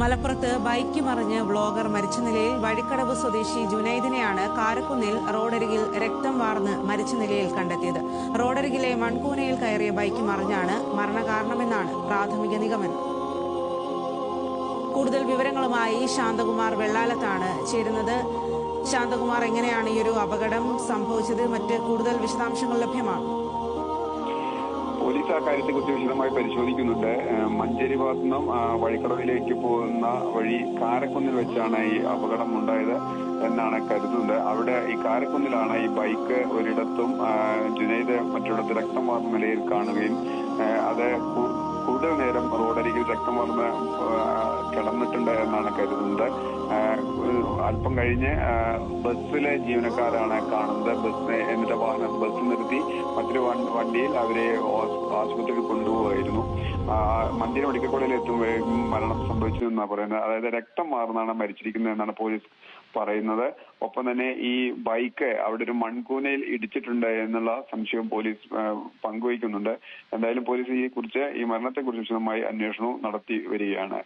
മലപ്പുറത്ത് ബൈക്ക് മറിഞ്ഞ് വ്ളോഗർ മരിച്ച നിലയിൽ വഴിക്കടവ് സ്വദേശി ജുനൈദിനെയാണ് കാരക്കുന്നിൽ റോഡരികിൽ രക്തം വാർന്ന് മരിച്ച നിലയിൽ കണ്ടെത്തിയത്. റോഡരികിലെ മൺകൂനയിൽ കയറിയ ബൈക്ക് മറിഞ്ഞാണ് മരണകാരണമെന്നാണ് പ്രാഥമിക നിഗമനം. കൂടുതൽ വിവരങ്ങളുമായി ശാന്തകുമാർ വെള്ളാലത്താണ് ചേരുന്നത്. ശാന്തകുമാർ എങ്ങനെയാണ് ഈ ഒരു അപകടം സംഭവിച്ചത്? മറ്റ് കൂടുതൽ വിശദാംശങ്ങൾ ലഭ്യമാണ് പോലീസ് ആ കാര്യത്തെക്കുറിച്ച് വിശദമായി പരിശോധിക്കുന്നുണ്ട്. മഞ്ചേരി ഭാഗത്തു നിന്നും വഴിക്കടവിലേക്ക് പോകുന്ന വഴി കാരക്കുന്നിൽ വെച്ചാണ് ഈ അപകടം ഉണ്ടായത് എന്നാണ് കരുതുന്നത് അവിടെ ഈ കാരക്കുന്നിലാണ് ഈ ബൈക്ക് ഒരിടത്തും ജുനൈദ് മറ്റൊരിടത്ത് രക്തം വാർന്ന നിലയിൽ കാണുകയും അത് കൂടുതൽ നേരം റോഡരികിൽ രക്തം വാർന്ന് കിടന്നിട്ടുണ്ട് എന്നാണ് കരുതുന്നത് അല്പം കഴിഞ്ഞ് ബസ്സിലെ ജീവനക്കാരാണ് കാണുന്നത്. ബസ് ബസ് നിർത്തി മറ്റൊരു വണ്ടിയിൽ അവരെ ആശുപത്രിയിൽ കൊണ്ടുപോകുമായിരുന്നു മഞ്ചേരി മെഡിക്കൽ കോളേജിൽ എത്തുമ്പോഴേക്കും മരണം സംഭവിച്ചു പറയുന്നത്. അതായത് രക്തം മാറുന്നതാണ് മരിച്ചിരിക്കുന്നത് എന്നാണ് പോലീസ് പറയുന്നത്. ഒപ്പം തന്നെ ഈ ബൈക്ക് അവിടെ ഒരു മൺകൂനയിൽ ഇടിച്ചിട്ടുണ്ട് എന്നുള്ള സംശയം പോലീസ് പങ്കുവയ്ക്കുന്നുണ്ട്. എന്തായാലും പോലീസ് ഈ കുറിച്ച് ഈ മരണത്തെക്കുറിച്ച് വിശദമായി അന്വേഷണവും നടത്തി വരികയാണ്.